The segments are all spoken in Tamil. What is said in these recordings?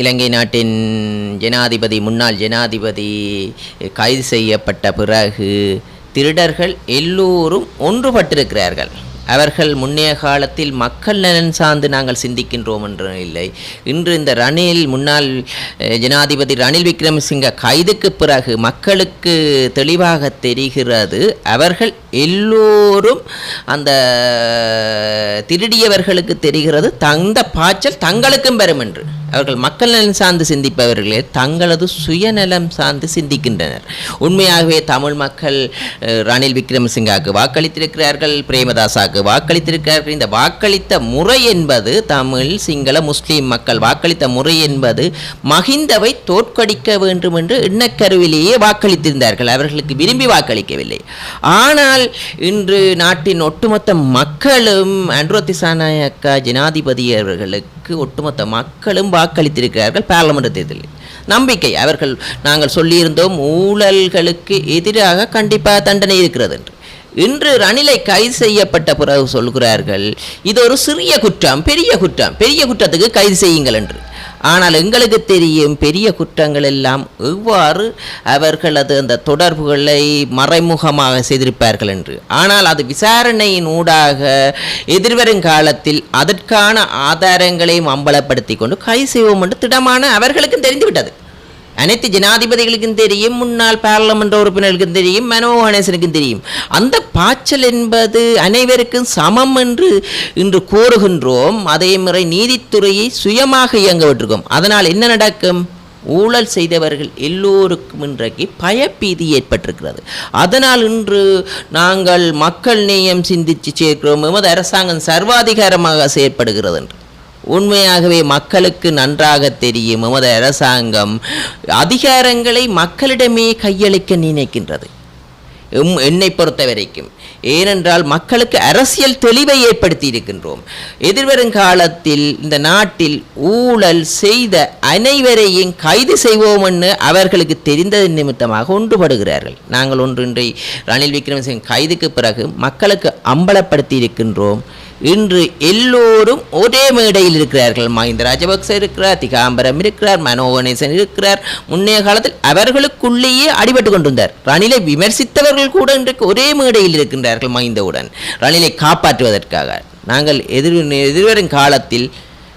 இலங்கை நாட்டின் ஜனாதிபதி முன்னாள் ஜனாதிபதி கைது செய்யப்பட்ட பிறகு திருடர்கள் எல்லோரும் ஒன்றுபட்டிருக்கிறார்கள். அவர்கள் முன்னைய காலத்தில் மக்கள் நலன் சார்ந்து நாங்கள் சிந்திக்கின்றோம் என்று இல்லை. இன்று இந்த ரணில் முன்னாள் ஜனாதிபதி ரணில் விக்ரமசிங்க கைதுக்கு பிறகு மக்களுக்கு தெளிவாக தெரிகிறது அவர்கள் எல்லோரும் அந்த திருடியவர்களுக்கு தெரிகிறது தந்த பாய்ச்சல் தங்களுக்கும் பெறும் என்று. அவர்கள் மக்கள் நலன் சார்ந்து சிந்திப்பவர்களே தங்களது சுயநலம் சார்ந்து சிந்திக்கின்றனர். உண்மையாகவே தமிழ் மக்கள் ரணில் விக்ரமசிங்காவுக்கு வாக்களித்திருக்கிறார்கள் பிரேமதாசாவுக்கு வாக்களித்திருக்கிறார்கள். இந்த வாக்களித்த முறை என்பது தமிழ் சிங்கள முஸ்லீம் மக்கள் வாக்களித்த முறை என்பது மஹிந்தவை தோற்கடிக்க வேண்டும் என்று எண்ணக்கருவிலேயே வாக்களித்திருந்தார்கள். அவர்களுக்கு விரும்பி வாக்களிக்கவில்லை. ஆனால் இன்று நாட்டின் ஒட்டுமொத்த மக்களும் அன்ரோத்திசானாயக்கா ஜனாதிபதி அவர்களுக்கு ஒட்டுமொத்த மக்களும் வாக்களித்திருக்கிறார்கள் பாராளுமன்ற தேர்தலில். நம்பிக்கை. அவர்கள் நாங்கள் சொல்லியிருந்தோம் ஊழல்களுக்கு எதிராக கண்டிப்பாக தண்டனை இருக்கிறது என்று. இன்று ரணிலை கைது செய்யப்பட்ட பிறகு சொல்கிறார்கள் இது ஒரு சிறிய குற்றம் பெரிய குற்றம் பெரிய குற்றத்துக்கு கைது செய்யுங்கள் என்று. ஆனால் எங்களுக்கு தெரியும் பெரிய குற்றங்கள் எல்லாம் எவ்வாறு அவர்களது அந்த தொடர்புகளை மறைமுகமாக செய்திருப்பார்கள் என்று. ஆனால் அது விசாரணையின் ஊடாக எதிர்வரும் காலத்தில் அதற்கான ஆதாரங்களையும் அம்பலப்படுத்தி கொண்டு கை செய்வோம் என்று திடமான அவர்களுக்கும் தெரிந்துவிட்டது. அனைத்து ஜனாதிபதிகளுக்கும் தெரியும் முன்னாள் பாராளுமன்ற உறுப்பினர்களுக்கும் தெரியும் மனோ கணேசனுக்கும் தெரியும். அந்த பாய்ச்சல் என்பது அனைவருக்கும் சமம் என்று இன்று கூறுகின்றோம். அதே முறை நீதித்துறையை சுயமாக இயங்க விட்டிருக்கோம் அதனால் என்ன நடக்கும்? ஊழல் செய்தவர்கள் எல்லோருக்கும் இன்றைக்கு பயப்பீதி ஏற்பட்டிருக்கிறது. அதனால் இன்று நாங்கள் மக்கள் நேயம் சிந்தித்து சேர்க்கிறோம். எமது அரசாங்கம் சர்வாதிகாரமாக செயற்படுகிறது என்று. உண்மையாகவே மக்களுக்கு நன்றாக தெரியும். எமது அரசாங்கம் அதிகாரங்களை மக்களிடமே கையளிக்க நினைக்கின்றது. எம் என்னை பொறுத்த வரைக்கும் ஏனென்றால் மக்களுக்கு அரசியல் தெளிவை ஏற்படுத்தி இருக்கின்றோம் எதிர்வரும் காலத்தில் இந்த நாட்டில் ஊழல் செய்த அனைவரையும் கைது செய்வோம் என்று அவர்களுக்கு தெரிந்தது நிமித்தமாக ஒன்றுபடுகிறார்கள். நாங்கள் ஒன்றின்றி ரணில் விக்ரமசிங் கைதுக்கு பிறகு மக்களுக்கு அம்பலப்படுத்தி இருக்கின்றோம் இன்று எல்லோரும் ஒரே மேடையில் இருக்கிறார்கள். மஹிந்த ராஜபக்ச இருக்கிறார் திகாம்பரம் இருக்கிறார் மனோ கணேசன் இருக்கிறார். முன்னைய காலத்தில் அவர்களுக்குள்ளேயே அடிபட்டு கொண்டிருந்தார். ரணிலை விமர்சித்தவர்கள் கூட இன்றைக்கு ஒரே மேடையில் இருக்கின்றார்கள் மஹிந்தவுடன். ரணிலை காப்பாற்றுவதற்காக. நாங்கள் எதிர் எதிர்வரும் காலத்தில்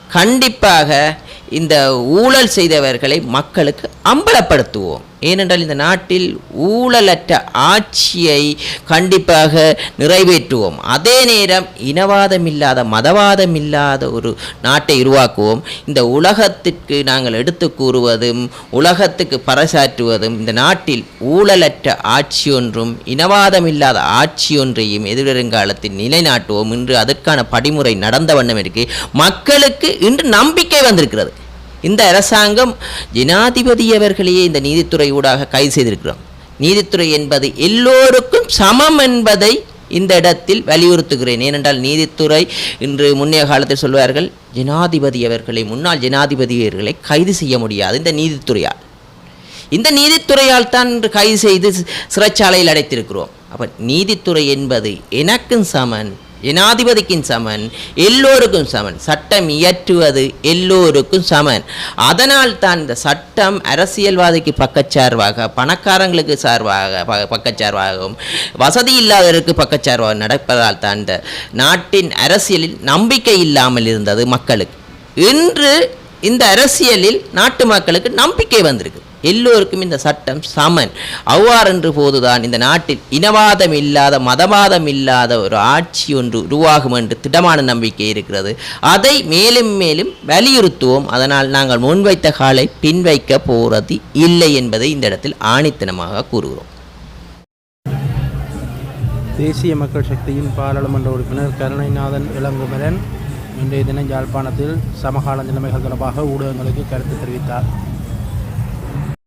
கண்டிப்பாக இந்த ஊழல் செய்தவர்களை மக்களுக்கு அம்பலப்படுத்துவோம். ஏனென்றால் இந்த நாட்டில் ஊழலற்ற ஆட்சியை கண்டிப்பாக நிறைவேற்றுவோம். அதே நேரம் இனவாதம் இல்லாத மதவாதம் இல்லாத ஒரு நாட்டை உருவாக்குவோம். இந்த உலகத்திற்கு நாங்கள் எடுத்து கூறுவதும் உலகத்துக்கு பறைசாற்றுவதும் இந்த நாட்டில் ஊழலற்ற ஆட்சி ஒன்றும் இனவாதம் இல்லாத ஆட்சி ஒன்றையும் எதிர்வருங்காலத்தில் நிலைநாட்டுவோம். இன்று அதற்கான படிமுறை நடந்த வண்ணம் இருக்கு. மக்களுக்கு இன்று நம்பிக்கை வந்திருக்கிறது. இந்த அரசாங்கம் ஜனாதிபதி அவர்களையே இந்த நீதித்துறை ஊடாக கைது செய்திருக்கிறோம். நீதித்துறை என்பது எல்லோருக்கும் சமம் என்பதை இந்த இடத்தில் வலியுறுத்துகிறேன். ஏனென்றால் நீதித்துறை இன்று முன்னைய காலத்தில் சொல்வார்கள் ஜனாதிபதி அவர்களை முன்னாள் ஜனாதிபதி அவர்களை கைது செய்ய முடியாது இந்த நீதித்துறையால். இந்த நீதித்துறையால் தான் இன்று கைது செய்து சிறைச்சாலையில் அடைத்திருக்கிறோம். அப்போ நீதித்துறை என்பது எனக்கும் சமன் ஜனாதிபதிக்கும் சமன் எல்லோருக்கும் சமன். சட்டம் இயற்றுவது எல்லோருக்கும் சமன். அதனால் தான் இந்த சட்டம் அரசியல்வாதிக்கு பக்கச்சார்பாக பணக்காரங்களுக்கு சார்பாக ப- பக்கச்சார்பாகவும் வசதி இல்லாதவருக்கு பக்கச்சார்பாக நடப்பதால் தான் இந்த நாட்டின் அரசியலில் நம்பிக்கை இல்லாமல் இருந்தது மக்களுக்கு. இன்று இந்த அரசியலில் நாட்டு மக்களுக்கு நம்பிக்கை வந்திருக்கு. எல்லோருக்கும் இந்த சட்டம் சமன். அவ்வாறென்று போதுதான் இந்த நாட்டில் இனவாதம் இல்லாத மதவாதம் இல்லாத ஒரு ஆட்சி ஒன்று உருவாகும் என்று திடமான நம்பிக்கை இருக்கிறது. அதை மேலும் மேலும் வலியுறுத்துவோம். அதனால் நாங்கள் முன்வைத்த காலை பின்வைக்க போறது இல்லை என்பதை இந்த இடத்தில் ஆணித்தனமாக கூறுகிறோம். தேசிய மக்கள் சக்தியின் பாராளுமன்ற உறுப்பினர் கருணைநாதன் இளங்குமரன் இன்றைய தினம் யாழ்ப்பாணத்தில் சமகால நிலைமைகள் தொடர்பாக ஊடகங்களுக்கு கருத்து தெரிவித்தார்.